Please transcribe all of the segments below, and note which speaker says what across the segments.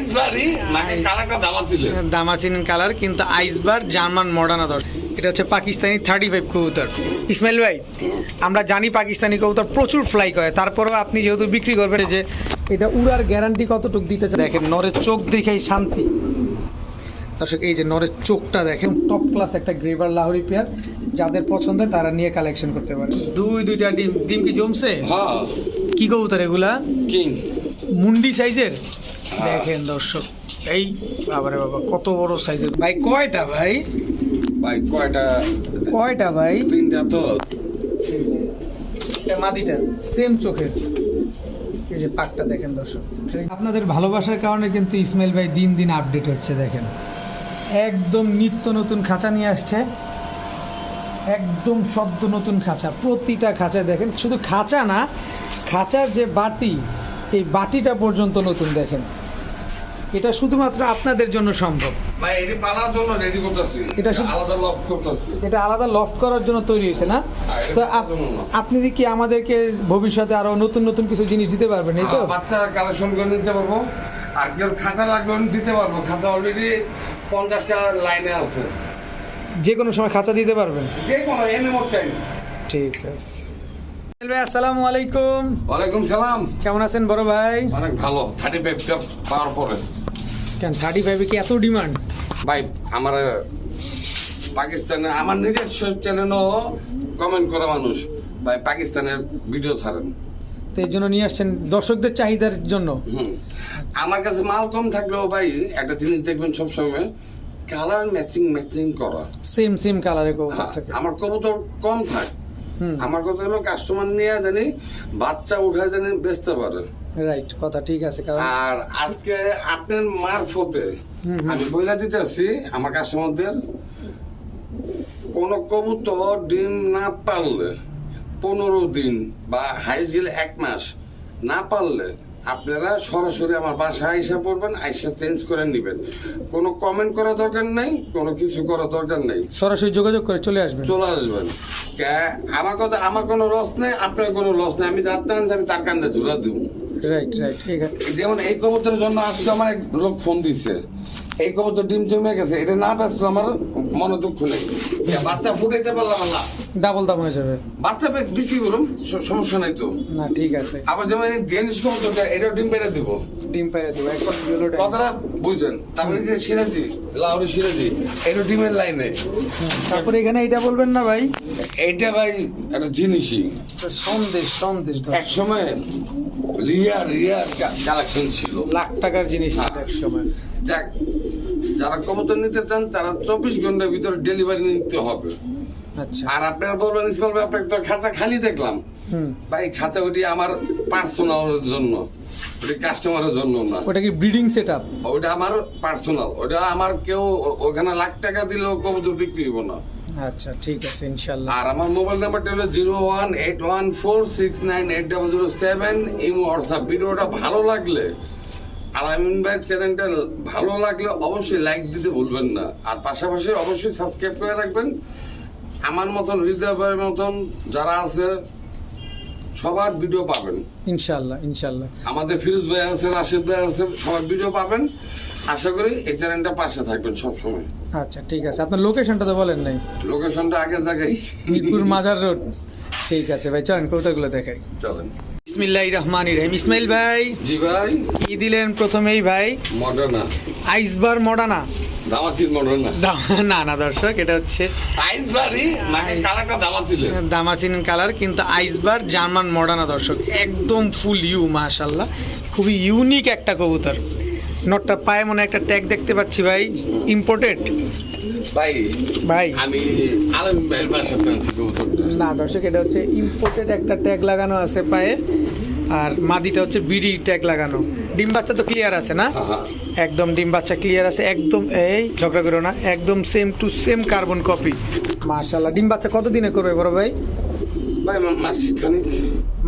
Speaker 1: আইস নাকি কালারটা দামা ছিল?
Speaker 2: দামাসিন কালার কিন্তু আইসবার জার্মান মডার্ন আদর্শ। এটা হচ্ছে পাকিস্তানি থার্টি ফাইভ কবুতর। ইসমাইল ভাই আমরা জানি পাকিস্তানি কবুতর প্রচুর ফ্লাই করে। তারপরেও আপনি যেহেতু বিক্রি করবেন যে এটা উড়ার গ্যারান্টি কতটুকু দিতে চান? দেখেন নরের চোখ দেখেই শান্তি। দর্শক এই যে নরের চোখটা দেখেন টপ ক্লাস একটা গ্রেভার লাহোরি পেয়ার যাদের পছন্দ তারা নিয়ে কালেকশন করতে পারে। দুই দুইটা ডিম ডিম কি জমছে?
Speaker 1: হ্যাঁ।
Speaker 2: কি কবুতর এগুলা?
Speaker 1: কিং।
Speaker 2: মুন্ডি সাইজের? দেখেন দর্শক এই বাবারে বাবা কত বড় সাইজের। ভাই কয়টা ভাই?
Speaker 1: ভাই কয়টা?
Speaker 2: কয়টা ভাই?
Speaker 1: তিনটা তো।
Speaker 2: মাদিটা সেম চোখের। এই যে পাকটা দেখেন দর্শক। আপনাদের ভালোবাসার কারণে কিন্তু ইসমাইল ভাই দিন দিন আপডেট হচ্ছে দেখেন। একদম নিত্য নতুন খাঁচা নিয়ে আসছে। একদম সদ্য নতুন খাঁচা প্রতিটা খাঁচা দেখেন শুধু খাঁচা না খাঁচার যে বাটি এই বাটিটা পর্যন্ত নতুন দেখেন। এটা শুধুমাত্র আপনাদের জন্য সম্ভব।
Speaker 1: এটি
Speaker 2: এটা
Speaker 1: আলাদা লক
Speaker 2: এটা আলাদা লফট করার জন্য তৈরি হয়েছে না?
Speaker 1: হ্যাঁ,
Speaker 2: তো আপনি কি আমাদেরকে ভবিষ্যতে আরও নতুন নতুন কিছু জিনিস দিতে পারবেন এই তো?
Speaker 1: আহ, বাচ্চা কালেকশন করে নিতে পারব। আর কেউ খাতা লাগবে দিতে পারব। খাতা অলরেডি পঞ্চাশটা লাইনে আছে।
Speaker 2: যে কোনো সময় খাঁচা দিতে পারবেন?
Speaker 1: যে কোনো এনি মোর টাইম
Speaker 2: ঠিক আছে। ভাই আসসালামু আলাইকুম।
Speaker 1: ওয়ালাইকুম সালাম।
Speaker 2: কেমন আছেন বড় ভাই?
Speaker 1: অনেক ভালো। থার্টি ফাইভটা পাওয়ার পরে।
Speaker 2: কেন থার্টি ফাইভে কি এত ডিমান্ড
Speaker 1: ভাই আমার পাকিস্তানে আমার নিজস্ব চ্যানেলও কমেন্ট করা মানুষ। ভাই পাকিস্তানের ভিডিও ছাড়েন।
Speaker 2: তো এই জন্য নিয়ে আসছেন দর্শকদের চাহিদার জন্য।
Speaker 1: আমার কাছে মাল কম থাকলেও ভাই একটা জিনিস দেখবেন সবসময় কালার ম্যাচিং ম্যাচিং করা।
Speaker 2: সেম সেম কালারের কবুতর
Speaker 1: হ্যাঁ,
Speaker 2: থাকে।
Speaker 1: আমার কবুতর কম থাক। আমার কথা হলো কাস্টমার নিয়ে জানি বাচ্চা উঠায় জানি বেচতে পারে।
Speaker 2: রাইট কথা ঠিক আছে কারণ
Speaker 1: আর আজকে আপনার মারফতে। আমি বইলা দিতেছি আমার কাস্টমারদের কোন কবুতর ডিম না পারলে পনেরো দিন বা হাইস গেলে এক মাস না পারলে আপনারা সরাসরি আমার বাসায় আইসা পড়বেন আইসা চেঞ্জ করে নেবেন। কোনো কমেন্ট করা দরকার নাই কোনো কিছু করা দরকার নাই।
Speaker 2: সরাসরি যোগাযোগ করে চলে আসবেন।
Speaker 1: চলে আসবেন। আমার কথা আমার কোনো লস নেই আপনার কোনো লস নেই। আমি টানছি আমি তার কান্দে ঝুলা দিব।
Speaker 2: রাইট রাইট ঠিক আছে।
Speaker 1: যেমন এই কবুতরের জন্য আজকে আমার এক লোক ফোন দিচ্ছে এই কবুতর ডিম জমে গেছে এটা না ব্যস্ত আমার মনে দুঃখ নেই। বাচ্চা ফুটাইতে পারলাম না।
Speaker 2: ডাবল দাম হয়ে যাবে।
Speaker 1: বাচ্চা বিক্রি করুন সমস্যা নাই তো।
Speaker 2: না ঠিক আছে।
Speaker 1: আবার যেমন ডেনিস কবুতরটা এটাও ডিম পেরে দিব।
Speaker 2: ডিম পাইরে দেবো একবার
Speaker 1: কথাটা বুঝলেন? তারপরে যে সিরাজি লাউরি সিরাজি এটা ডিমের লাইনে।
Speaker 2: তারপরে এখানে এটা বলবেন না ভাই?
Speaker 1: এইটা ভাই একটা জিনিসই।
Speaker 2: সন্দেশ সন্দেশ
Speaker 1: এক সময় রিয়ার রিয়ার কালেকশন ছিল।
Speaker 2: লাখ টাকার জিনিস এক সময়।
Speaker 1: যাক যারা কবুতর নিতে চান তারা চব্বিশ ঘণ্টার ভিতরে ডেলিভারি নিতে হবে।
Speaker 2: আচ্ছা।
Speaker 1: আর আপনার বলবেন ইসমাল ভাই আপনাকে তো খাতা খালি দেখলাম। ভাই খাতা ওটি আমার পার্সোনালের জন্য ওটি কাস্টমারের জন্য না।
Speaker 2: ওটা কি ব্রিডিং সেট আপ
Speaker 1: ওটা আমার পার্সোনাল ওটা আমার কেউ ওখানে লাখ টাকা দিলেও কবুতর বিক্রি হইব না।
Speaker 2: আচ্ছা ঠিক আছে ইনশাল্লাহ।
Speaker 1: আর আমার মোবাইল নাম্বারটা হলো zero one eight one four six nine eight double zero seven এই হোয়াটসঅ্যাপ। ভিডিওটা ভালো লাগলে আলামিন ভাই চ্যানেলটা ভালো লাগলে অবশ্যই লাইক দিতে ভুলবেন না। আর পাশাপাশি অবশ্যই সাবস্ক্রাইব করে রাখবেন। আমার মতন হৃদয় ভাইয়ের মতন যারা আছে সবার ভিডিও পাবেন।
Speaker 2: ইনশাল্লাহ ইনশাল্লাহ
Speaker 1: আমাদের ফিরোজ ভাই আছে রাশেদ ভাই আছে সবার ভিডিও পাবেন। আশা করি এই চ্যানেলটা পাশে থাকবেন সবসময়।
Speaker 2: আচ্ছা ঠিক আছে। আপনার লোকেশনটা তো বলেন নাই?
Speaker 1: লোকেশনটা আগের জায়গায়।
Speaker 2: মিরপুর মাজার রোড। ঠিক আছে ভাই চলেন কৌতাগুলো দেখাই।
Speaker 1: চলেন।
Speaker 2: ইসমিল্লাহ রহমান রহিম। ইসমাইল ভাই
Speaker 1: জি ভাই।
Speaker 2: কি দিলেন প্রথমেই ভাই?
Speaker 1: মডার্না।
Speaker 2: আইসবার মডানা
Speaker 1: দামাতির মডার্না।
Speaker 2: না না দর্শক এটা হচ্ছে
Speaker 1: নাকি কালারটা
Speaker 2: কালার কিন্তু আইসবার জার্মান মডানা দর্শক। একদম ফুল ইউ মাশাল্লাহ খুবই ইউনিক একটা কবুতর। নটটা পায়ে মনে একটা ট্যাগ দেখতে পাচ্ছি ভাই। ইম্পোর্টেড
Speaker 1: ভাই
Speaker 2: ভাই
Speaker 1: আমি আলম ভাইয়ের বাসা
Speaker 2: না দর্শক এটা হচ্ছে ইম্পোর্টেড একটা ট্যাগ লাগানো আছে পায়ে আর মাদিটা হচ্ছে বিডি ট্যাগ লাগানো। ডিম বাচ্চা তো ক্লিয়ার আছে না?
Speaker 1: হ্যাঁ, হ্যাঁ।
Speaker 2: একদম ডিম বাচ্চা ক্লিয়ার আছে একদম এই ঝগড়া করো না একদম same to same carbon copy মাশাল্লাহ ডিম বাচ্চা কত দিনে করবে বড় ভাই?
Speaker 1: ভাই মাস খানিক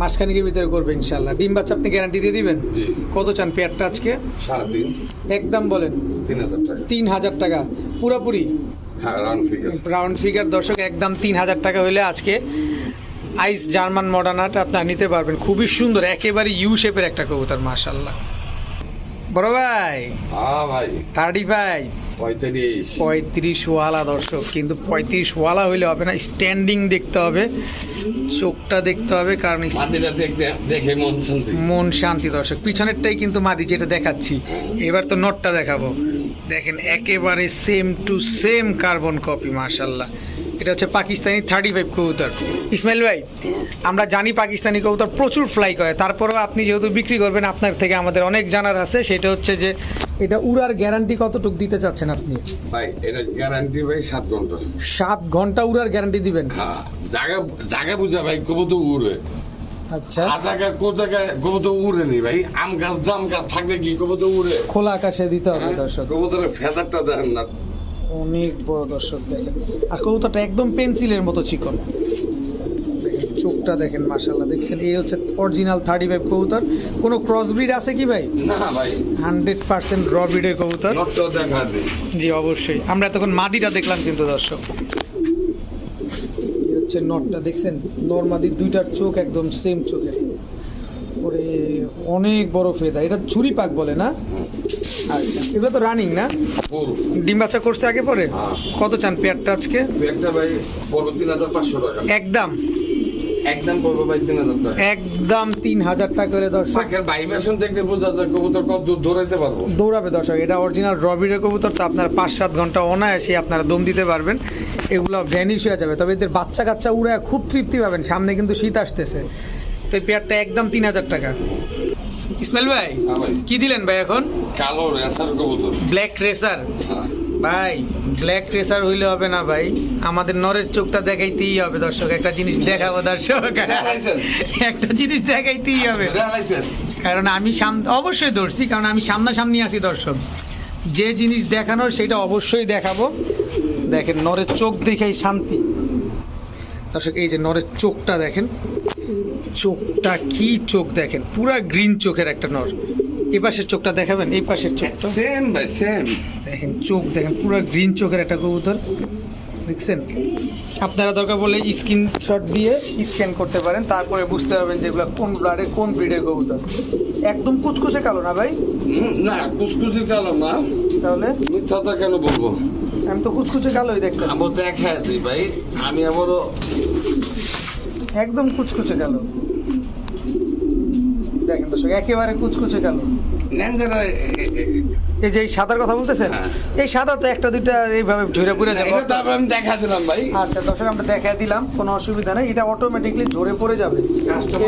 Speaker 2: মাসখানিকের ভিতরে করবে ইনশাল্লাহ ডিম বাচ্চা আপনি গ্যারান্টি দিয়ে দিবেন? কত চান পেয়ারটা আজকে?
Speaker 1: সাড়ে তিন।
Speaker 2: একদম বলেন।
Speaker 1: তিন হাজার টাকা।
Speaker 2: তিন হাজার টাকা। পুরোপুরি?
Speaker 1: হ্যাঁ রাউন্ড ফিগার
Speaker 2: রাউন্ড ফিগার দর্শক একদম তিন হাজার টাকা হলে আজকে আইস জার্মান মডার্নাটা আপনার নিতে পারবেন। খুবই সুন্দর একেবারে ইউ শেপের একটা কবুতর মাশাল্লাহ বড় ভাই।
Speaker 1: হ্যাঁ ভাই।
Speaker 2: থার্টি ফাইভ
Speaker 1: পঁয়ত্রিশ।
Speaker 2: পঁয়ত্রিশ ওয়ালা দর্শক কিন্তু পঁয়ত্রিশ ওয়ালা হইলে হবে না স্ট্যান্ডিং দেখতে হবে চোখটা দেখতে হবে কারণ
Speaker 1: দেখে মন শান্তি।
Speaker 2: মন শান্তি দর্শক। পিছনেরটাই কিন্তু মাদি যেটা দেখাচ্ছি। এবার তো নটটা দেখাবো। দেখেন একেবারে same to same carbon copy মার্শাল্লাহ এটা হচ্ছে পাকিস্তানি থার্টি ফাইভ কবুতর। ইসমাইল ভাই আমরা জানি পাকিস্তানি কবুতর প্রচুর ফ্লাই করে। তারপরেও আপনি যেহেতু বিক্রি করবেন আপনার থেকে আমাদের অনেক জানার আছে। সেটা হচ্ছে যে এটা উড়ার গ্যারান্টি কতটুকু দিতে চাচ্ছেন আপনি?
Speaker 1: ভাই এটা গ্যারান্টি ভাই সাত ঘণ্টা।
Speaker 2: সাত ঘণ্টা উড়ার গ্যারান্টি দিবেন?
Speaker 1: হ্যাঁ জায়গা জায়গা বুঝা ভাই কবু তো উড়ে
Speaker 2: আচ্ছা।
Speaker 1: আর জায়গা কো জায়গায় উড়ে নি ভাই? আম গাছ জাম গাছ থাকলে কি কবু তো উড়ে?
Speaker 2: খোলা আকাশে দিতে হবে
Speaker 1: হ্যাঁ,
Speaker 2: দর্শক।
Speaker 1: কবুতরের ফেদারটা দেখেন না।
Speaker 2: অনেক বড় দর্শক দেখেন। আর কবুতরটা একদম পেন্সিলের মতো চিকন। দেখেন, চোখটা দেখেন মার্শাল্লাহ দেখছেন এই হচ্ছে অরিজিনাল থার্টি ফাইভ কবুতর। কোনো ক্রসব্রিড আছে কি ভাই?
Speaker 1: না ভাই।
Speaker 2: হান্ড্রেড পার্সেন্ট র ব্রিডের কবুতর। জি অবশ্যই। আমরা তখন মাদিটা দেখলাম কিন্তু দর্শক। এই হচ্ছে নটটা দেখছেন? নর্মাদির দুইটার চোখ একদম সেম চোখের ওরে অনেক বড় ফেদা। এটা ছুরি পাক বলে না? আচ্ছা। এগুলো তো রানিং না? ডিম বাচ্চা করছে আগে পরে?
Speaker 1: হ্যাঁ।
Speaker 2: কত চান পেয়ারটা আজকে?
Speaker 1: একটা ভাই পড়ব তিন হাজার পাঁচশো টাকা।
Speaker 2: একদম।
Speaker 1: একদম পড়ব ভাই তিন হাজার টাকা।
Speaker 2: একদম তিন হাজার টাকা করে দর্শক
Speaker 1: পাখের ভাইব্রেশন দেখলে বোঝা যায় কবুতর কত দূর দৌড়াইতে পারব।
Speaker 2: দৌড়াবে দর্শক এটা অরিজিনাল রবিরের কবুতর তো আপনার পাঁচ সাত ঘণ্টা অনায়াসে আপনারা দম দিতে পারবেন। এগুলো ভ্যানিশ হয়ে যাবে। তবে এদের বাচ্চা কাচ্চা উড়ে খুব তৃপ্তি পাবেন সামনে কিন্তু শীত আসতেছে। তো এই পেয়ারটা একদম তিন হাজার টাকা। ইসমাইল ভাই
Speaker 1: হ্যাঁ
Speaker 2: কি দিলেন ভাই এখন?
Speaker 1: কালো রেসার কবুতর।
Speaker 2: ব্ল্যাক রেসার ভাই ব্ল্যাক রেসার হইলে হবে না ভাই। আমাদের নরের চোখটা দেখাইতেই হবে দর্শক। একটা জিনিস দেখাবো দর্শক।
Speaker 1: দেখাইছেন?
Speaker 2: একটা জিনিস দেখাইতেই হবে। কারণ আমি সাম অবশ্যই ধরছি কারণ আমি সামনাসামনি আছি দর্শক। যে জিনিস দেখানোর সেটা অবশ্যই দেখাবো। দেখেন নরের চোখ দেখেই শান্তি। দর্শক এই যে নরের চোখটা দেখেন। চোখটা কি চোখ দেখেন? পুরা গ্রিন চোখের একটা নর। এই পাশের চোখটা দেখাবেন? এই পাশের চোখটা।
Speaker 1: সেম ভাই সেম
Speaker 2: দেখেন চোখ দেখেন পুরো গ্রিন চোখের একটা কবুতর। দেখছেন? আপনারা দরকার বলে স্ক্রিনশট দিয়ে স্ক্যান করতে পারেন। তারপরে বুঝতে পারবেন যে এগুলো কোন ব্লাডের কোন ব্রিডের কবুতর। একদম কুচকুচে কালো না ভাই?
Speaker 1: না কুচকুচি কালো না।
Speaker 2: তাহলে?
Speaker 1: মিথ্যাটা কেন বলব?
Speaker 2: আমি তো কুচকুচে কালোই দেখতে
Speaker 1: আমি দেখাই দিই ভাই। আমি আবারও
Speaker 2: একদম কুচকুচে কালো দেখেন দর্শক একেবারে কুচকুচে
Speaker 1: ন্যাংজারা
Speaker 2: এই যে এই সাদার কথা বলতেছেন?
Speaker 1: হ্যাঁ।
Speaker 2: এই সাদা তো একটা দুইটা এইভাবে ঝরে পড়ে যাবে।
Speaker 1: তারপর আমি দেখা দিলাম ভাই।
Speaker 2: আচ্ছা দর্শক আমরা দেখা দিলাম কোনো অসুবিধা নেই। এটা অটোমেটিকলি ঝরে পড়ে যাবে।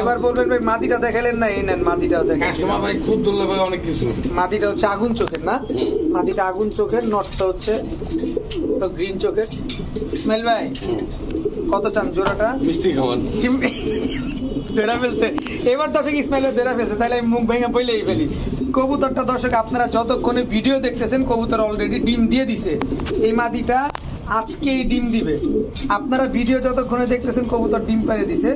Speaker 2: এবার বলবেন ভাই মাদিটা দেখালেন না? এই নেন মাদিটাও দেখেন।
Speaker 1: ভাই খুব দুর্লভ ভাই অনেক কিছু।
Speaker 2: মাদিটা হচ্ছে আগুন চোখের না। মাদিটা আগুন চোখের নটটা হচ্ছে গ্রিন চোখের। স্মেল ভাই। কত চান জোড়াটা?
Speaker 1: মিষ্টি খাওয়ান।
Speaker 2: দেরা ফেলছে। এবার দর্শক ইসমাইল দেরা ফেলছে তাহলে আমি মুখ ভেঙে বইলেই ফেলি। কবুতরটা দর্শক আপনারা যতক্ষণে ভিডিও দেখতেছেন কবুতর অলরেডি ডিম দিয়ে দিছে। এই মাদিটা আজকেই ডিম দিবে। আপনারা ভিডিও যতক্ষণে দেখতেছেন কবুতর ডিম পাড়ে দিছে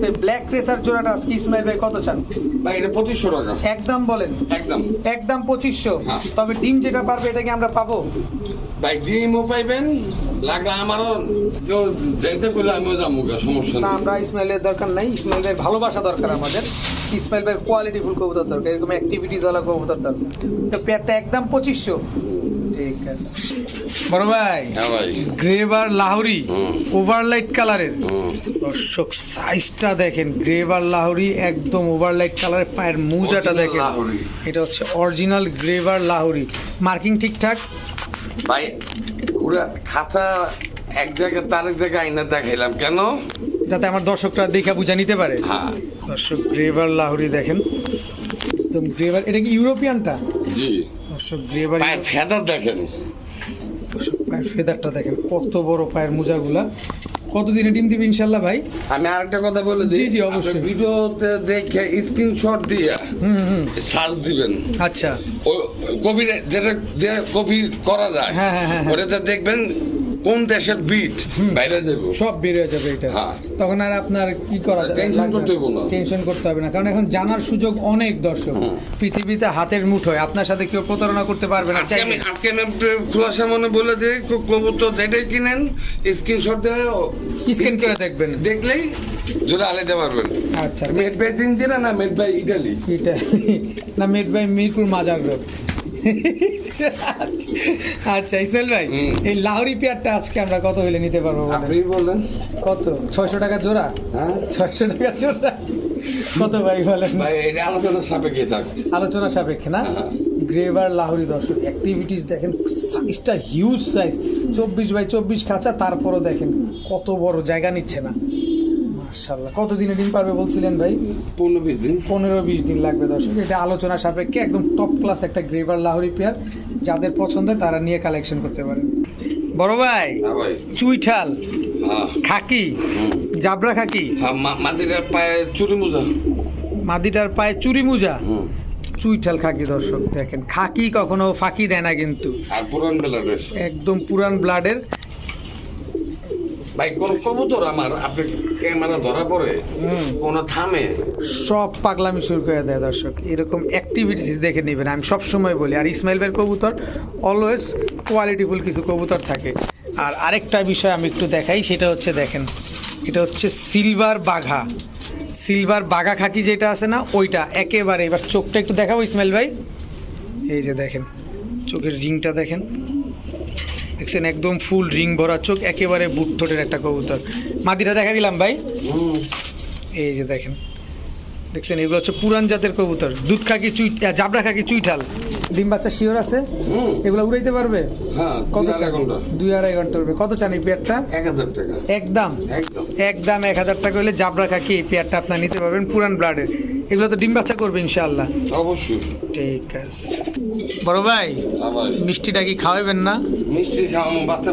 Speaker 2: তো ব্ল্যাক রেসার জোড়াটা আজকে ইসমাইল ভাই কত চান?
Speaker 1: ভাই এটা পঁচিশশো টাকা।
Speaker 2: একদম বলেন।
Speaker 1: একদম।
Speaker 2: একদম পঁচিশশো।
Speaker 1: হ্যাঁ।
Speaker 2: তবে ডিম যেটা পারবে এটা কি আমরা পাবো?
Speaker 1: ভাই ডিমও পাইবেন লাগলে আমারও যাইতে আমিও যাব সমস্যা
Speaker 2: না আমরা ইসমাইলের দরকার নাই। ইসমাইল ভালোবাসা দরকার আমাদের। ইসমাইল ভাইয়ের কোয়ালিটি ফুল কবুতর দরকার। এরকম অ্যাক্টিভিটিস ওয়ালা কবুতর দরকার। তো পেয়ারটা একদম পঁচিশশো। ঠিক আছে। বড় ভাই
Speaker 1: হ্যাঁ ভাই।
Speaker 2: গ্রেভার লাহোরি ওভারলাইট কালারের। দর্শক সাইজটা দেখেন গ্রেভার লাহোরি একদম ওভারলাইট কালারের পায়ের মুজাটা দেখেন।
Speaker 1: লাহোরি।
Speaker 2: এটা হচ্ছে অরিজিনাল গ্রেভার লাহোরি। মার্কিং ঠিকঠাক?
Speaker 1: ভাই পুরা খাতা এক জায়গায় তার এক জায়গায় আইনা দেখাইলাম কেন?
Speaker 2: যাতে আমার দর্শকরা দেখা বুঝা নিতে পারে।
Speaker 1: হ্যাঁ।
Speaker 2: দর্শক গ্রেভার লাহোরি দেখেন। একদম গ্রেভার এটা কি ইউরোপিয়ানটা
Speaker 1: জি।
Speaker 2: দর্শক গ্রেভার
Speaker 1: পায়ের ফেদার দেখেন।
Speaker 2: দর্শক পায়ের ফেদারটা দেখেন কত বড় পায়ের মোজাগুলা। কতদিনে ডিম দিবে ইনশাল্লাহ ভাই?
Speaker 1: আমি আরেকটা কথা বলে দিই।
Speaker 2: জি, জি, অবশ্যই।
Speaker 1: ভিডিওতে দেখে স্ক্রিনশট দিয়ে
Speaker 2: হুম হুম।
Speaker 1: সার্চ দিবেন।
Speaker 2: আচ্ছা।
Speaker 1: কপি যেটা কপি করা যায়
Speaker 2: হ্যাঁ, হ্যাঁ, হ্যাঁ, হ্যাঁ।
Speaker 1: ওটাতে দেখবেন কোন দেশের বিট বাইরে দেবো?
Speaker 2: সব বের হয়ে যাবে এটা।
Speaker 1: হ্যাঁ।
Speaker 2: তখন আর আপনার কি করা যাবে?
Speaker 1: টেনশন করতে হইবো না।
Speaker 2: টেনশন করতে হবে না। কারণ এখন জানার সুযোগ অনেক দর্শক। পৃথিবীতে হাতের মুঠোয় আপনার সাথে কেউ প্রতারণা করতে পারবে না।
Speaker 1: আমি আজকে আমি খোলাসা মনে বলে যে কবুতর যেটাই কিনেন স্ক্রিনশট দিয়ে
Speaker 2: স্ক্যান করে দেখবেন।
Speaker 1: দেখলেই জোরে আলাদা পারবেন।
Speaker 2: আচ্ছা।
Speaker 1: মেড বাই তিনজিনা না মেড বাই ইটালি
Speaker 2: এটা না made by Mirpur Mazar road আচ্ছা ইসমাইল ভাই এই লাহোরি পেয়ারটা আজকে আমরা কত হইলে নিতে পারব?
Speaker 1: আপনি বলেন
Speaker 2: কত? ছয়শো টাকা জোড়া?
Speaker 1: হ্যাঁ।
Speaker 2: ছয়শো টাকা জোড়া? কত ভাই বলেন?
Speaker 1: ভাই এটা আলোচনার সাপেক্ষে থাক।
Speaker 2: আলোচনা সাপেক্ষে না?
Speaker 1: হ্যাঁ।
Speaker 2: গ্রেভার লাহোরি দর্শক অ্যাক্টিভিটিস দেখেন সাইজটা হিউজ সাইজ চব্বিশ বাই চব্বিশ খাঁচা তারপরও দেখেন কত বড় জায়গা নিচ্ছে না। মার্শাল্লাহ কত দিনে ডিম পারবে বলছিলেন ভাই?
Speaker 1: পনেরো বিশ দিন।
Speaker 2: পনেরো বিশ দিন লাগবে দর্শক। এটা আলোচনা সাপেক্ষে একদম টপ ক্লাস একটা গ্রেভার লাহোরি পেয়ার। যাদের পছন্দ তারা নিয়ে কালেকশন করতে পারেন বড় ভাই
Speaker 1: হ্যাঁ
Speaker 2: চুইঠাল
Speaker 1: হ্যাঁ।
Speaker 2: খাকি জাবরা খাকি?
Speaker 1: হ্যাঁ মা- মাদিরার পায়ে চুরি মোজা।
Speaker 2: মাদিটার পায়ে চুরি মুজা? চুইঠাল খাকি দর্শক দেখেন। খাকি কখনো ফাঁকি দেয় না কিন্তু।
Speaker 1: আর পুরান বেলারের
Speaker 2: একদম পুরান ব্লাডের।
Speaker 1: ভাই কোন কবুতর আমার আপনি ক্যামেরা ধরা পড়ে কোন থামে।
Speaker 2: সব পাগলামি শুরু করে দেয় দর্শক এরকম অ্যাক্টিভিটিস দেখে নেবেন। আমি সব সময় বলি আর ইসমাইল ভাইয়ের কবুতর অলওয়েজ কোয়ালিটিফুল কিছু কবুতর থাকে। আর আরেকটা বিষয় আমি একটু দেখাই সেটা হচ্ছে দেখেন এটা হচ্ছে সিলভার বাঘা। সিলভার বাঘা খাকি যেটা আছে না ওইটা একেবারে এবার চোখটা একটু দেখাবো ইসমাইল ভাই? এই যে দেখেন চোখের রিংটা দেখেন। দেখছেন একদম ফুল রিং ভরা চোখ একেবারে বুট ঠোঁটের একটা কবুতর। মাদিটা দেখা দিলাম ভাই। এই যে দেখেন। দেখছেন এগুলো হচ্ছে পুরান জাতের কবুতর। দুধ খাকি চুই জাবরা খাকি চুইঠাল। ডিম বাচ্চা শিওর আছে?
Speaker 1: হুম।
Speaker 2: এগুলো উড়াইতে পারবে?
Speaker 1: হ্যাঁ
Speaker 2: কত
Speaker 1: দুই আড়াই ঘণ্টা।
Speaker 2: দুই আড়াই ঘণ্টা উঠবে কত চান এই পেয়ারটা? একদম।
Speaker 1: একদম।
Speaker 2: একদম এক হাজার টাকা হলে জাবরা খাকি এই পেয়ারটা আপনার নিতে পারবেন পুরান ব্লাডের। এগুলো তো ডিম বাচ্চা করবে ইনশাআল্লাহ।
Speaker 1: অবশ্যই।
Speaker 2: ঠিক আছে। বড় ভাই মিষ্টিটা কি খাওয়াবেন না?
Speaker 1: মিষ্টি খাওয়ানো বাচ্চা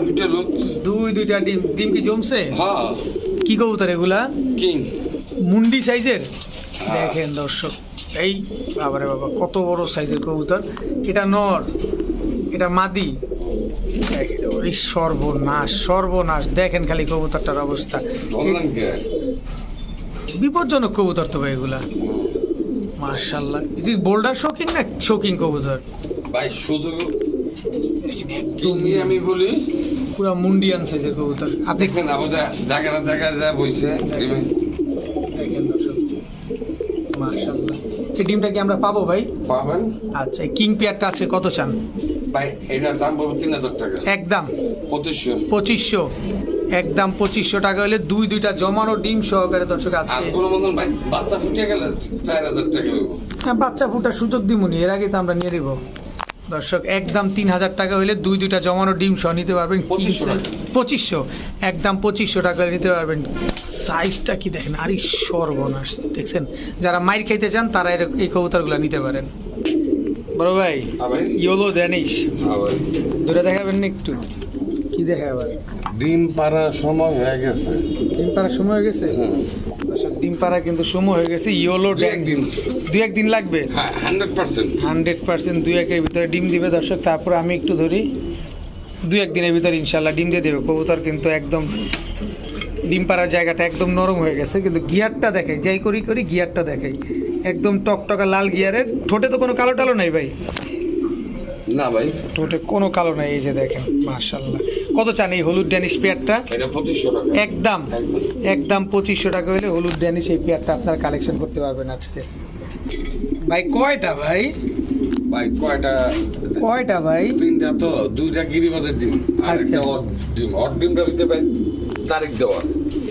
Speaker 2: দুই দুইটা ডিম ডিম কি জমছে?
Speaker 1: হ্যাঁ।
Speaker 2: কি কবুতর এগুলা?
Speaker 1: কিং।
Speaker 2: মুন্ডি সাইজের? দেখেন দর্শক এই বাবারে বাবা কত বড় সাইজের কবুতর। এটা নর এটা মাদি। দেখেন সর্বনাশ সর্বনাশ। দেখেন খালি কবুতরটার অবস্থা। বিপজ্জনক কবুতর তো ভাই এগুলা। মার্শাল্লাহ এটি বোল্ডার শোকিং না শোকিং কবুতর?
Speaker 1: ভাই শুধু তুমি আমি বলি
Speaker 2: পুরা মুন্ডিয়ান সাইজের কবুতর। আপনি
Speaker 1: দেখবেন আমাদের জায়গাটা জায়গা যা বইছে
Speaker 2: দেখেন দেখেন দর্শক মার্শাল্লাহ এই ডিমটা কি আমরা পাবো ভাই?
Speaker 1: পাবেন।
Speaker 2: আচ্ছা কিং পেয়ারটা আছে কত চান?
Speaker 1: ভাই এটার দাম বলব তিন হাজার টাকা।
Speaker 2: একদম।
Speaker 1: পঁচিশশো।
Speaker 2: পঁচিশশো। একদম পঁচিশশো টাকা হলে দুই দুইটা জমানো ডিম সহকারে দর্শক
Speaker 1: ভাই বাচ্চা ফুটে গেলে চার হাজার টাকা
Speaker 2: হ্যাঁ বাচ্চা ফুটার সুযোগ দিমুনি এর আগে তো আমরা নিয়ে নিব। দর্শক একদম তিন হাজার টাকা হলে দুই দুইটা জমানো ডিম সহ নিতে পারবেন king
Speaker 1: 2500
Speaker 2: size- পঁচিশশো একদম পঁচিশশো টাকা নিতে পারবেন। সাইজটা কি দেখেন? আরে সর্বনাশ দেখছেন? যারা মাইর খাইতে চান তারা এই কবুতরগুলো নিতে পারেন। বড় ভাই ইয়োলো ড্যানিশ। দুটা দেখাবেন না একটু? কি দেখা আবার?
Speaker 1: ডিম পাড়ার সময় হয়ে গেছে।
Speaker 2: ডিম পাড়ার সময় হয়ে গেছে। দর্শক, ডিম পাড়া কিন্তু সময় হয়ে গেছে ইয়োলো
Speaker 1: দু একদিন
Speaker 2: দু একদিন লাগবে?
Speaker 1: হ্যাঁ হান্ড্রেড পার্সেন্ট।
Speaker 2: হান্ড্রেড পার্সেন্ট দুই একের ভিতরে ডিম দিবে দর্শক তারপর আমি একটু ধরি। দুই একদিনের ভিতরে ইনশাল্লাহ ডিম দিয়ে দেবে। কবুতর কিন্তু একদম ডিম পাড়ার জায়গাটা একদম নরম হয়ে গেছে। কিন্তু গিয়ারটা দেখাই যাই করি করি গিয়ারটা দেখাই। একদম টকটকা লাল গিয়ারের ঠোঁটে তো কোনো কালো টালো নাই ভাই।
Speaker 1: না ভাই।
Speaker 2: ঠোঁটে কোনো কালো নাই এই যে দেখেন মার্শাল্লাহ কত চান এই হলুদ ড্যানিশ পেয়ারটা? একদম।
Speaker 1: একদম।
Speaker 2: পঁচিশশো টাকা হলে হলুদ ড্যানিশ এই পেয়ারটা আপনার কালেকশন করতে পারবেন আজকে। ভাই কয়টা ভাই?
Speaker 1: ভাই কয়টা?
Speaker 2: কয়টা ভাই?
Speaker 1: তিনটা তো দুইটা গিরিবাজের ডিম আর
Speaker 2: আচ্ছা।
Speaker 1: একটা অড ডিম। অড ডিমটা দিতে ভাই তারিখ দেওয়া।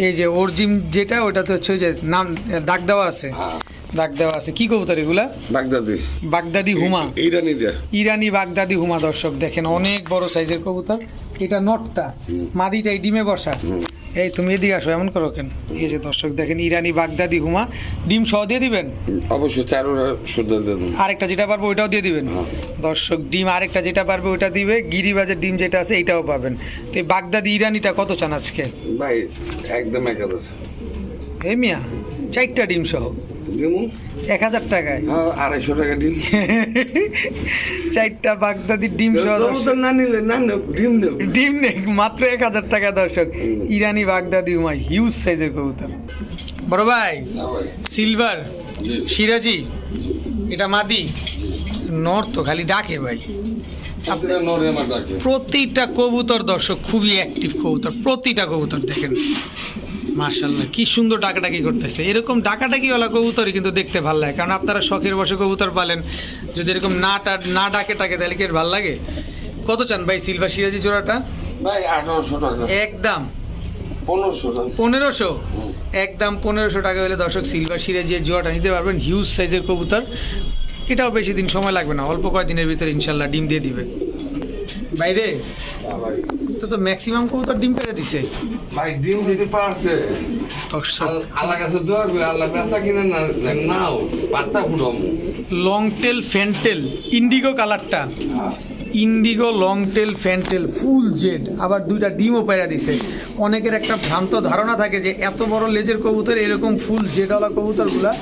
Speaker 2: এই যে ওর জিম যেটা ওটাতে হচ্ছে যে নাম দাগ দেওয়া আছে।
Speaker 1: হ্যাঁ।
Speaker 2: দাগ দেওয়া আছে। কি কবুতর এগুলা?
Speaker 1: বাগদাদি।
Speaker 2: বাগদাদি হুমা।
Speaker 1: ইরানিটা
Speaker 2: ইরানি বাগদাদি হুমা দর্শক দেখেন অনেক বড় সাইজের কবুতর। এটা নটটা মাদিটা এই ডিমে বসা। এই তুমি এদিকে আসো এমন করো কেন? এই যে দর্শক দেখেন ইরানি বাগদাদি হুমা। ডিম সহ দিয়ে দিবেন?
Speaker 1: অবশ্যই চারোটা শুদ্ধ দেন।
Speaker 2: আরেকটা যেটা পারবে ওইটাও দিয়ে দিবেন?
Speaker 1: হ্যাঁ।
Speaker 2: দর্শক ডিম আরেকটা যেটা পারবে ওইটা দিবে। গিরিবাজের ডিম যেটা আছে এইটাও পাবেন। তো এই বাগদাদি ইরানিটা কত চান আজকে?
Speaker 1: ভাই একদম একাদশ।
Speaker 2: এই মিয়া চারটা ডিম সহ। এক হাজার টাকায়?
Speaker 1: হ্যাঁ, আড়াইশো টাকা ডিম।
Speaker 2: চারটা বাগদাদি ডিম সহ
Speaker 1: না নিলে না ডিম নেব
Speaker 2: ডিম নেই মাত্র এক হাজার টাকা দর্শক। ইরানি বাগদাদি উমা হিউজ সাইজের কবুতর। বড় ভাই সিলভার সিরাজি এটা মাদি। নর তো খালি ডাকে ভাই। প্রতিটা কবুতর দর্শক খুবই অ্যাক্টিভ কবুতর। প্রতিটা কবুতর দেখেন। মার্শাল্লাহ কি সুন্দর ডাকাডাকি করতেছে। এরকম ডাকাডাকিওয়ালা কবুতরই কিন্তু দেখতে ভালো লাগে কারণ আপনারা শখের বসে কবুতর পালেন যদি এরকম না না ডাকে টাকে তাহলে কি ভালো লাগে? কত চান ভাই সিলভার সিরাজি জোড়াটা?
Speaker 1: ভাই আঠারোশো টাকা।
Speaker 2: একদম।
Speaker 1: পনেরোশো
Speaker 2: একদম পনেরোশো টাকা হলে দর্শক সিলভার সিরাজি এর জোড়াটা নিতে পারবেন হিউজ সাইজের কবুতর। এটাও বেশি দিন সময় লাগবে না অল্প কয়েকদিনের ভিতরে ইনশাল্লাহ ডিম দিয়ে দিবে। বাইরে? তো তো ম্যাক্সিমাম কবুতর ডিম পেরে দিছে।
Speaker 1: ভাই ডিম দিতে পারছে। আল্লাহ কাছে দোয়া করি আল্লাহ বেচা কিনে না নাও বাচ্চা ফুটাম
Speaker 2: লং টেল ফ্যান্টেল ইন্ডিগো কালারটা indigo long tail fantail full jade আবার দুইটা ডিমও পেরা দিছে। অনেকের একটা ভ্রান্ত ধারণা থাকে যে এত বড় লেজের কবুতর এরকম ফুল জেডওয়ালা কবুতরগুলা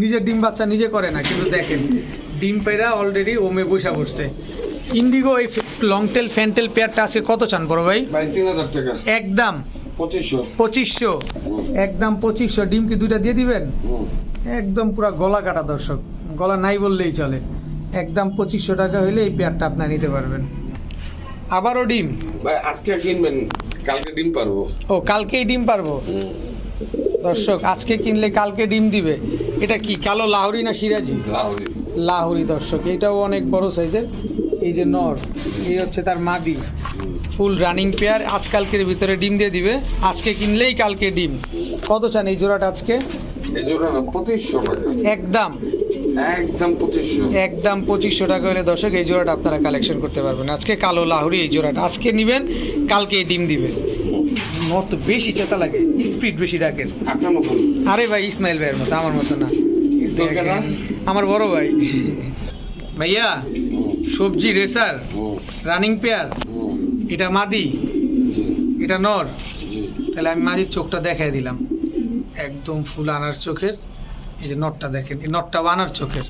Speaker 2: নিজের ডিম বাচ্চা নিজে করে না। কিন্তু দেখেন ডিম পেরা অলরেডি ওমে বসা বসছে। ইন্ডিগো এই লং টেল ফ্যান্টেল পেয়ারটা আছে কত চান বড় ভাই?
Speaker 1: ভাই তিন হাজার টাকা।
Speaker 2: একদম।
Speaker 1: পঁচিশশো।
Speaker 2: পঁচিশশো। একদম পঁচিশশো। ডিম কি দুইটা দিয়ে দিবেন? একদম পুরো গলা কাটা দর্শক। গলা নাই বললেই চলে। একদম পঁচিশশো টাকা হইলে এই পেয়ারটা আপনার নিতে পারবেন। আবারও ডিম।
Speaker 1: ভাই আজকে কিনবেন কালকে ডিম পারব।
Speaker 2: ও কালকেই ডিম পারব? দর্শক আজকে কিনলে কালকে ডিম দিবে। এটা কি কালো লাহরি না সিরাজি?
Speaker 1: লাহরি।
Speaker 2: লাহরি দর্শক এটাও অনেক বড় সাইজের। এই যে নর এই হচ্ছে তার মাদি। ফুল রানিং পেয়ার আজকালকের ভিতরে ডিম দিয়ে দিবে। আজকে কিনলেই কালকে ডিম। কত চান এই জোড়াটা আজকে? একদম।
Speaker 1: একদম পঁচিশশো।
Speaker 2: একদম পঁচিশশো টাকা হলে দর্শক এই জোড়াটা আপনারা কালেকশন করতে পারবেন। আজকে কালো লাহুরি এই জোড়াটা। আজকে নেবেন কালকে ডিম দিবে নর তো বেশি চেতা লাগে স্পিড বেশি ডাকেন
Speaker 1: আপনার
Speaker 2: আরে ভাই ইসমাইল ভাইয়ের মতো আমার মতো না? আমার বড় ভাই। ভাইয়া সবজি রেসার রানিং পেয়ার এটা মাদি এটা নর। তাহলে আমি মাদির চোখটা দেখাই দিলাম। একদম ফুল আনার চোখের এই যে নটটা দেখেন এই নটটা আনার চোখের।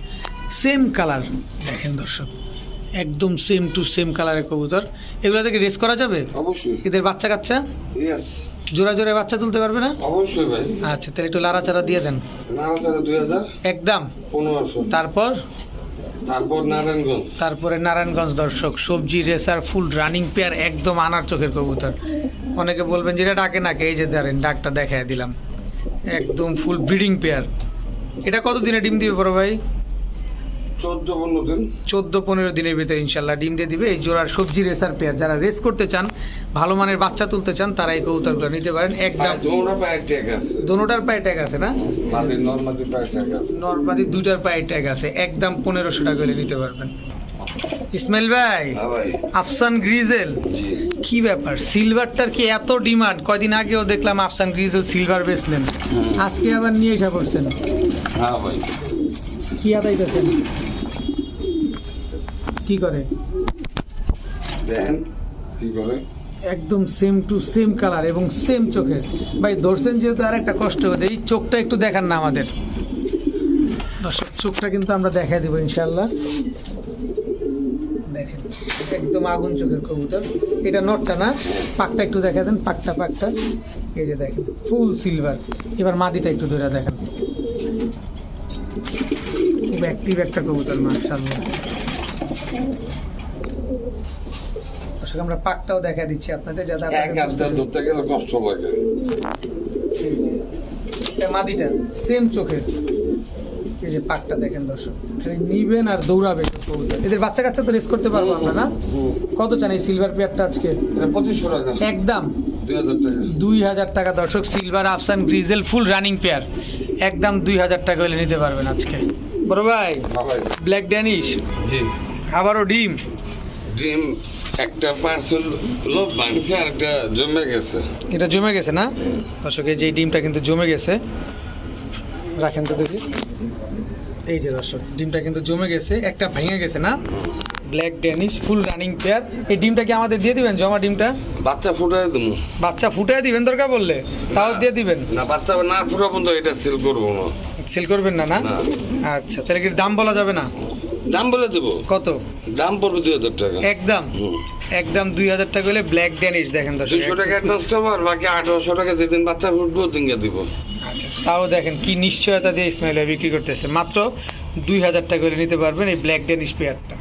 Speaker 2: সেম কালার দেখেন দর্শক একদম সেম টু সেম কালারের কবুতর। এগুলো থেকে রেস করা যাবে?
Speaker 1: অবশ্যই।
Speaker 2: এদের বাচ্চা কাচ্চা? জোড়া জোড়া বাচ্চা তুলতে পারবে না?
Speaker 1: অবশ্যই ভাই।
Speaker 2: আচ্ছা তাহলে একটু লাড়াচাড়া দিয়ে দেন।
Speaker 1: নাড়াচাড়া দুই হাজার
Speaker 2: একদম।
Speaker 1: পনেরোশো।
Speaker 2: তারপর?
Speaker 1: তারপর নারায়ণগঞ্জ।
Speaker 2: তারপরে নারায়ণগঞ্জ দর্শক সবজি রেসার ফুল রানিং পেয়ার একদম আনার চোখের কবুতর। অনেকে বলবেন যেটা ডাকে নাকে এই যে ধরেন ডাকটা দেখাই দিলাম। একদম ফুল ব্রিডিং পেয়ার এটা কত দিনে ডিম দিবে বড় ভাই?
Speaker 1: চোদ্দ পনেরো দিন।
Speaker 2: চোদ্দ পনেরো দিনের ভিতরে ইনশাল্লাহ ডিম দিয়ে দিবে। এই জোড়ার সবজি রেসার পেয়ার যারা রেস করতে চান ভালো মানের বাচ্চা তুলতে চান তারা এই কবুতরগুলো নিতে পারেন। একদম
Speaker 1: দৌড়া পায়ে ট্যাগ আছে।
Speaker 2: দোনোটার পায়ে ট্যাগ আছে না?
Speaker 1: নর্মাদি পায়ে ট্যাগ আছে।
Speaker 2: নর্মাদি দুইটার পায়ে ট্যাগ আছে। একদম পনেরোশো টাকা হলে নিতে পারবেন। ইসমাইল ভাই
Speaker 1: হ্যাঁ
Speaker 2: আফসান গ্রিজেল। কি ব্যাপার? সিলভারটার কি এত ডিমান্ড? কয়দিন আগেও দেখলাম আফসান গ্রিজেল সিলভার বেচলেন। আজকে আবার নিয়ে এসে করছেন
Speaker 1: হ্যাঁ ভাই।
Speaker 2: কি আদাইতেছেন কি করে?
Speaker 1: দেখেন কি করে?
Speaker 2: একদম সেম টু সেম কালার এবং সেম চোখের। ভাই, ধরছেন যেহেতু আর একটা কষ্ট করে এই চোখটা একটু দেখান না আমাদের। দর্শক, চোখটা কিন্তু আমরা দেখাই দেবো ইনশাল্লাহ দেখেন, একদম আগুন চোখের কবুতর। এটা নটটা না, পাকটা একটু দেখা দেন, পাকটা পাকটা। এই যে দেখেন ফুল সিলভার এবার মাদিটা একটু ধরে দেখেন। খুব অ্যাক্টিভ একটা কবুতর মার্শাল্লাহ দর্শক আমরা পাকটাও দেখা দিচ্ছি আপনাদের যাতে
Speaker 1: এক হাতটা ধরতে গেলে কষ্ট লাগে।
Speaker 2: মাদিটা সেম চোখের। এই যে পাকটা দেখেন দর্শক খালি নিবেন আর কবুতর। এদের বাচ্চা কাচ্চা তো রেস করতে পারব আমরা না? কত চান এই সিলভার পেয়ারটা আজকে?
Speaker 1: পঁচিশশো টাকা।
Speaker 2: একদম।
Speaker 1: দুই হাজার টাকা।
Speaker 2: দর্শক সিলভার আফসান গ্রিজেল ফুল রানিং পেয়ার একদম দুই হাজার টাকা হলে নিতে পারবেন আজকে। বড় ভাই
Speaker 1: ভাই
Speaker 2: ব্ল্যাক ড্যানিশ
Speaker 1: জি।
Speaker 2: আবারও ডিম।
Speaker 1: ডিম একটা পার্সেল লোক ভাঙছে আর একটা জমে গেছে।
Speaker 2: এটা জমে গেছে না? দর্শক এই যে ডিমটা কিন্তু জমে গেছে। রাখেন তো দেখি। এই যে দর্শক ডিমটা কিন্তু জমে গেছে একটা ভেঙে গেছে না? Black Danish full running pair এই ডিমটা কি আমাদের দিয়ে দিবেন জমা ডিমটা?
Speaker 1: বাচ্চা ফুটাই দেবো
Speaker 2: বাচ্চা ফুটাই দিবেন দরকার বললে? তাও দিয়ে দিবেন?
Speaker 1: না বাচ্চা না ফুটা পর্যন্ত এটা সেল করব না।
Speaker 2: সেল করবেন না? না। আচ্ছা তাহলে কি দাম বলা যাবে না?
Speaker 1: দাম বলে দেবো?
Speaker 2: কত?
Speaker 1: দাম পড়বে দুই হাজার টাকা।
Speaker 2: একদম। একদম দুই হাজার টাকা হলে ব্ল্যাক ড্যানিশ দেখেন
Speaker 1: দুশো টাকা অ্যাডভান্স করব আর বাকি আঠারোশো টাকা যেদিন বাচ্চা ফুটবো ওদিন দিব।
Speaker 2: আচ্ছা তাও দেখেন কি নিশ্চয়তা দিয়ে ইসমাইল বিক্রি করতেছে। মাত্র দুই হাজার টাকা হলে নিতে পারবেন এই ব্ল্যাক ড্যানিশ পেয়ারটা